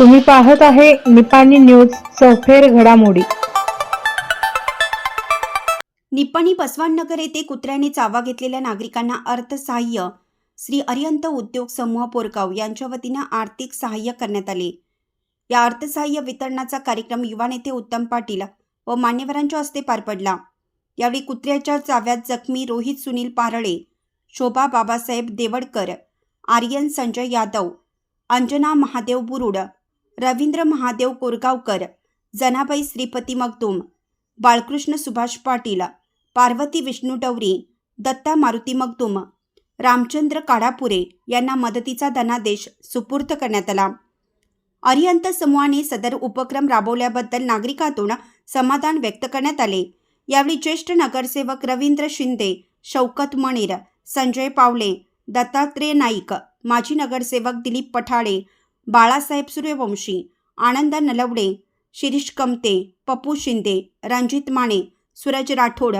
तुम्ही पाहत आहे निपाणी न्यूज चौफेर घडामोडी. निप्पाणी बसवाननगर येथे कुत्र्याने चावा घेतलेल्या नागरिकांना अर्थसहाय्य. श्री अरियंत उद्योग समूह पोरगाव यांच्या वतीनं आर्थिक सहाय्य करण्यात आले. या अर्थसहाय्य वितरणाचा कार्यक्रम युवा नेते उत्तम पाटील व मान्यवरांच्या हस्ते पार पडला. यावेळी कुत्र्याच्या चाव्यात जखमी रोहित सुनील पारळे शोभा बाबासाहेब देवडकर आर्यन संजय यादव अंजना महादेव बुरुड रवींद्र महादेव कोरगावकर जनाबाई श्रीपती मगदूम बाळकृष्ण सुभाष पाटील पार्वती विष्णू डवरी दत्ता मारुती मगदूम रामचंद्र काडापुरे यांना मदतीचा धनादेश सुपूर्द करण्यात आला. अरिहंत समूहाने सदर उपक्रम राबवल्याबद्दल नागरिकातून समाधान व्यक्त करण्यात आले. यावेळी ज्येष्ठ नगरसेवक रवींद्र शिंदे शौकत मणिर संजय पावले दत्तात्रेय नाईक माजी नगरसेवक दिलीप पठाळे बाळासाहेब सूर्यवंशी आनंद नलवडे शिरीष कमते पप्पू शिंदे रणजित माने सूरज राठोड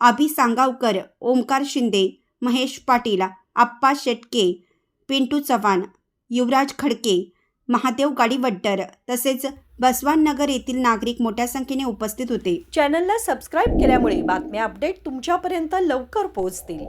अभि सांगावकर ओमकार शिंदे महेश पाटील आप्पा शेटके पिंटू चव्हाण युवराज खडके महादेव गाडीवड्डर तसेच बसवाननगर येथील नागरिक मोठ्या संख्येने उपस्थित होते. चॅनलला सबस्क्राईब केल्यामुळे बातम्या अपडेट तुमच्यापर्यंत लवकर पोहोचतील.